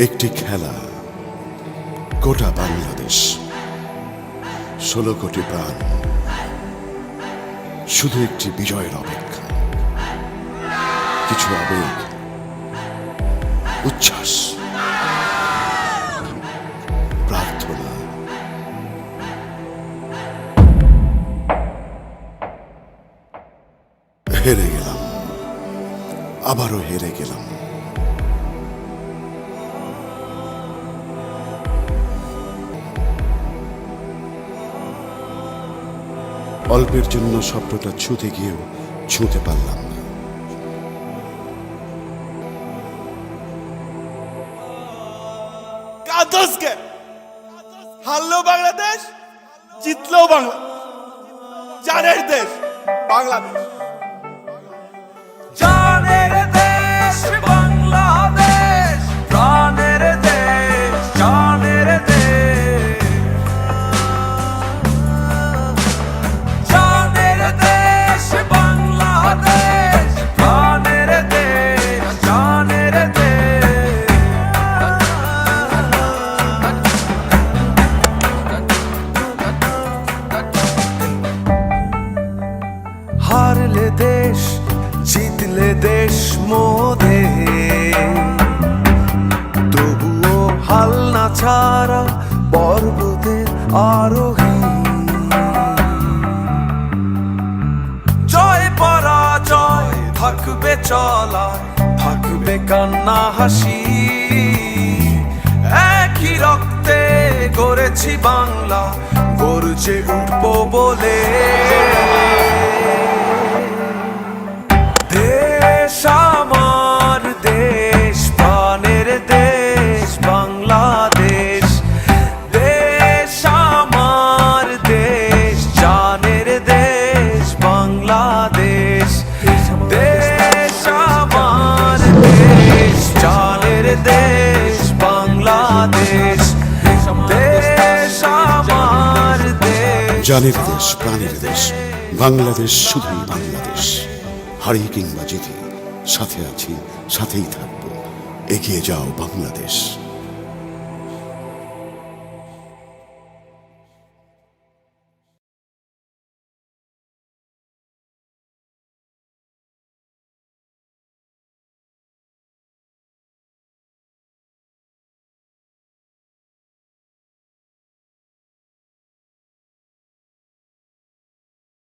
একটি খেলা। গোটা বাংলাদেশ। ষোলো কোটি প্রাণ। শুধু একটি বিজয়ের অপেক্ষা। কিছু আবেগ। উচ্ছ্বাস। প্রার্থনা। হেরে গেলাম। আবারও হেরে গেলাম। অল্পের জন্য স্বপ্নটা ছুঁতে গিয়েও ছুঁতে পারলাম না। হারলো বাংলাদেশ, জিতলো বাংলা জানের দেশ, বাংলাদেশ। দেশ, জিতলে দেশ মোদে। তবুও হাল না ছাড়া পর্বতের আরোহী। জয় পরাজয়, থাকবে চলা, থাকবে কান্না হাসি। একই রক্তে গড়েছি বাংলা, গর্জে উঠবো বলে। দেশ, বাংলাদেশ, দেশ আমার দেশ। জানের দেশ, প্রাণের দেশ, বাংলাদেশ শুধুই বাংলাদেশ। হারি কিংবা জিতি, সাথে আছি, সাথেই থাকব। এগিয়ে যাও বাংলাদেশ।